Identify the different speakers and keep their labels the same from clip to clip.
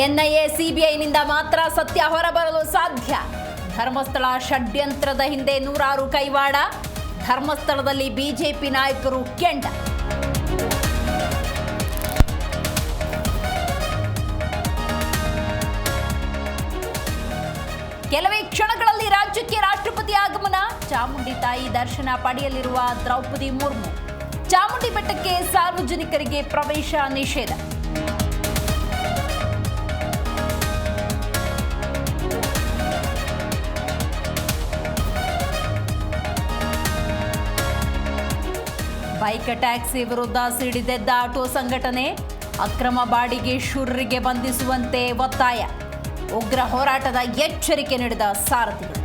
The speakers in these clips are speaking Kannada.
Speaker 1: ಎನ್ಐಎ, ಸಿಬಿಐನಿಂದ ಮಾತ್ರ ಸತ್ಯ ಹೊರಬರಲು ಸಾಧ್ಯ. ಧರ್ಮಸ್ಥಳ ಷಡ್ಯಂತ್ರದ ಹಿಂದೆ ನೂರಾರು ಕೈವಾಡ, ಧರ್ಮಸ್ಥಳದಲ್ಲಿ ಬಿಜೆಪಿ ನಾಯಕರು ಕೆಂಡ. ಕೆಲವೇ ಕ್ಷಣಗಳಲ್ಲಿ ರಾಜ್ಯಕ್ಕೆ ರಾಷ್ಟ್ರಪತಿ ಆಗಮನ, ಚಾಮುಂಡಿ ತಾಯಿ ದರ್ಶನ ಪಡೆಯಲಿರುವ ದ್ರೌಪದಿ ಮುರ್ಮು. ಚಾಮುಂಡಿ ಬೆಟ್ಟಕ್ಕೆ ಸಾರ್ವಜನಿಕರಿಗೆ ಪ್ರವೇಶ ನಿಷೇಧ. ಬೈಕ್ ಟ್ಯಾಕ್ಸಿ ವಿರುದ್ಧ ಸಿಡಿದೆದ್ದ ಆಟೋ ಸಂಘಟನೆ ಅಕ್ರಮ ಬಾಡಿಗೆ ಶುರ್ರಿಗೆ ಬಂಧಿಸುವಂತೆ ಒತ್ತಾಯ. ಉಗ್ರ ಹೋರಾಟದ ಎಚ್ಚರಿಕೆ ನೀಡಿದ ಸಾರಥಿಗಳು.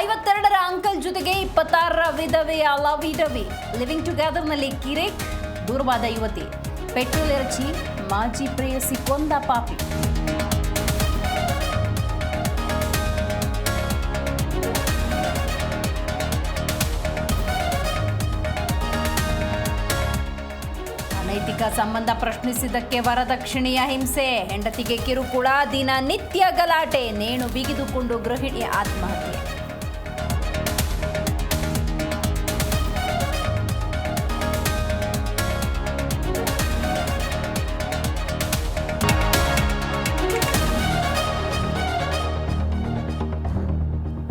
Speaker 1: ಐವತ್ತೆರಡರ ಅಂಕಲ್ ಜೊತೆಗೆ ಇಪ್ಪತ್ತಾರರ ವಿಧವೆಯ ಲವಿ ವಿಧವೆ. ಲಿವಿಂಗ್ ಟುಗೆದರ್ನಲ್ಲಿ ಕಿರೇಕ್ ದೂರವಾದ ಯುವತಿ. ಪೆಟ್ರೋಲ್ ಎರಚಿ ಮಾಜಿ ಪ್ರೇಯಸಿ ಕೊಂದ ಪಾಪಿ. ಅನೈತಿಕ ಸಂಬಂಧ ಪ್ರಶ್ನಿಸಿದ್ದಕ್ಕೆ ವರದಕ್ಷಿಣೆಯ ಹಿಂಸೆ. ಹೆಂಡತಿಗೆ ಕಿರುಕುಳ, ದಿನ ನಿತ್ಯ ಗಲಾಟೆ. ನೇಣು ಬಿಗಿದುಕೊಂಡು ಗೃಹಿಣಿ ಆತ್ಮಹತ್ಯೆ.